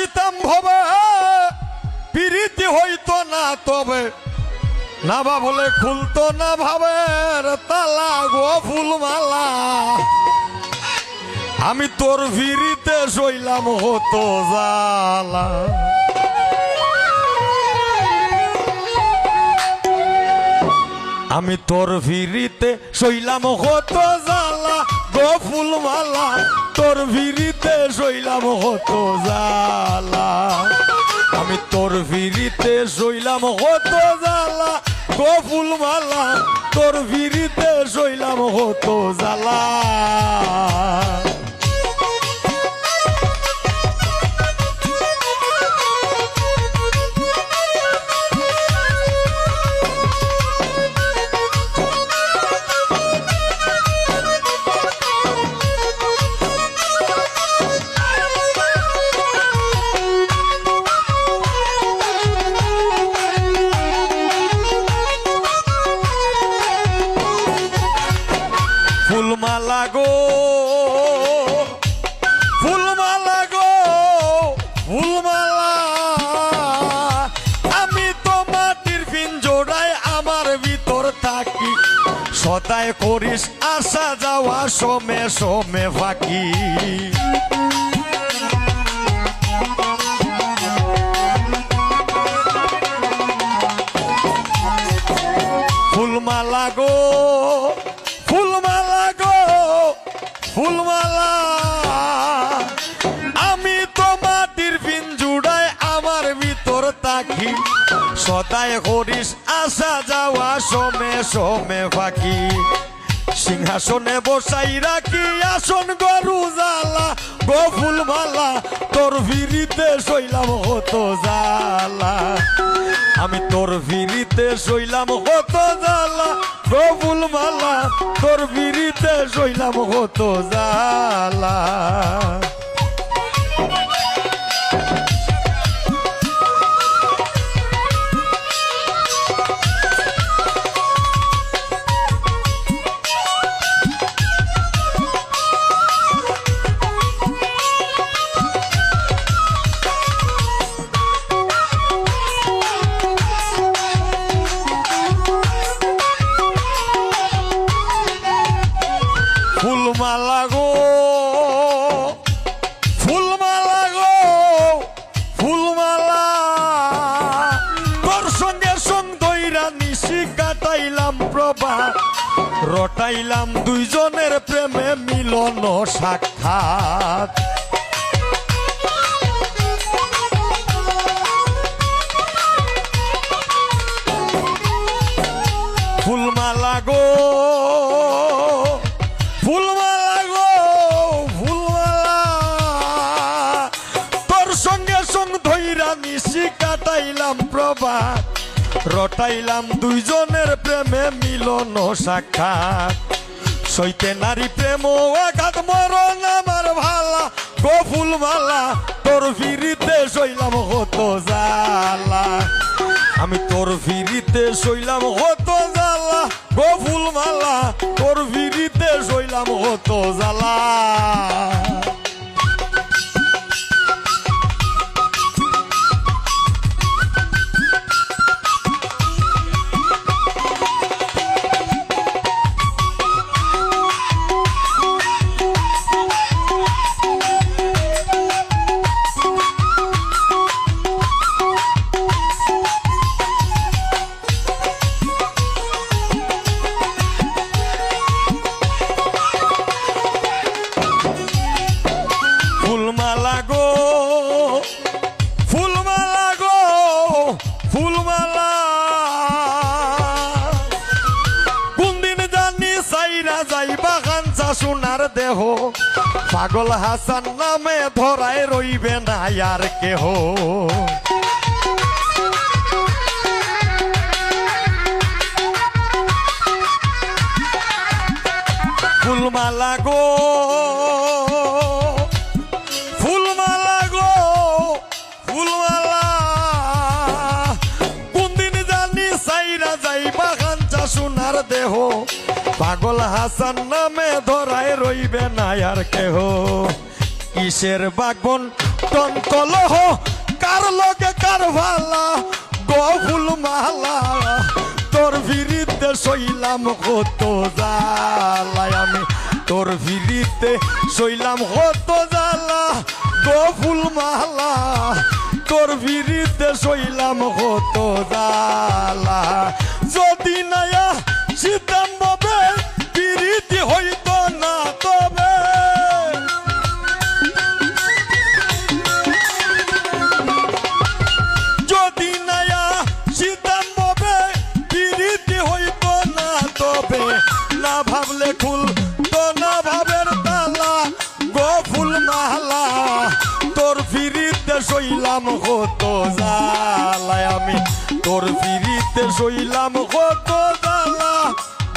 বাসিতাম ভবে পিরিতি হইতো না তবে। না ভাবলে খুলতো না ভাবের তালা গো ফুলমালা। আমি তোর ভিড়িতে শৈলাম হতো জালা আমি তোর ভিড়িতে শৈলাম হতো জালা গো ফুলমালা তোর ভিড়িতে শৈলাম হতো জালা আমি তোর ভিড়িতে শৈলাম হতো জালা গো ফুলমালা তোর ভিড়িতে শৈলাম হতো জালা সদায় করিস আসা যাওয়া সোমে সোমে ফাঁকি ফুলমালা গো তাকি সদায় করিস আসা যাওয়া সমে সমে ফাঁকি সিংহাসনে বসাই রাখি, আসন গরু জালা গো ফুলমালা, তোর শৈলাম হতো জালা আমি তোর ভিড়িতে শৈলাম হতো জালা গো ফুলমালা, তোর ভিড়িতে শৈলাম হতো জালা প্রভা রটাইলাম দুইজনের প্রেমে মিলন সাক্ষাৎ। ফুলমালা গো ফুলমালা গো, ফুলমালা। তোর সঙ্গে সঙ্গ ধইরা নিশি কাটাইলাম প্রভা রটাইলাম দুইজনের প্রেমে মিলন সাক্ষাৎ। সইতে নারী প্রেম আঘাত, মরণ আমার ভালা। গো ফুলমালা তোর ভিড়িতে শৈলাম হতো জালা আমি তোর ভিড়িতে শৈলাম হতো জালা গো ফুলমালা তোর ভিড়িতে শৈলাম হতো জালা সোনার দেহ। পাগল হাসান নামে ধরায় রইবে না আর কেহ। ফুলমালা গো ফুলমালা গো, ফুলমালা। কোনদিন জানি সাইরা যাইবা কাঞ্চা সোনার দেহ। পাগল হাসান নামে ধরায় রইবে না আর কেহ। কিসের বাগবন? টন কার লগে কার ভালা? গফুল মালা, তোর বিরিতে সইলাম কত জালায় আমি তোর বিরিতে সইলাম কত জালা গফুল মালা, তোর বিরিতে সইলাম কত জালা যদি সইলাম কত জালায় আমি। তোর ফিরিতে সইলাম কত জালা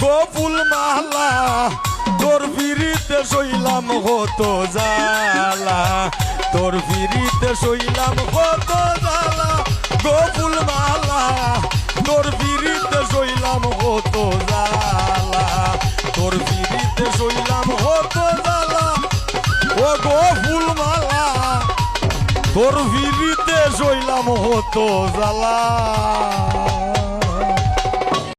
গো ফুল মালা, তোর ফিরিতে সইলাম কত জালা তোর ফিরিতে সইলাম কত জালা গো ফুল মালা, তোর ফিরিতে সইলাম কত জালা তোর ফিরিতে সইলাম কত জালা ও গো ফুল মালা তোর ফিরিতে সইলাম কত জালা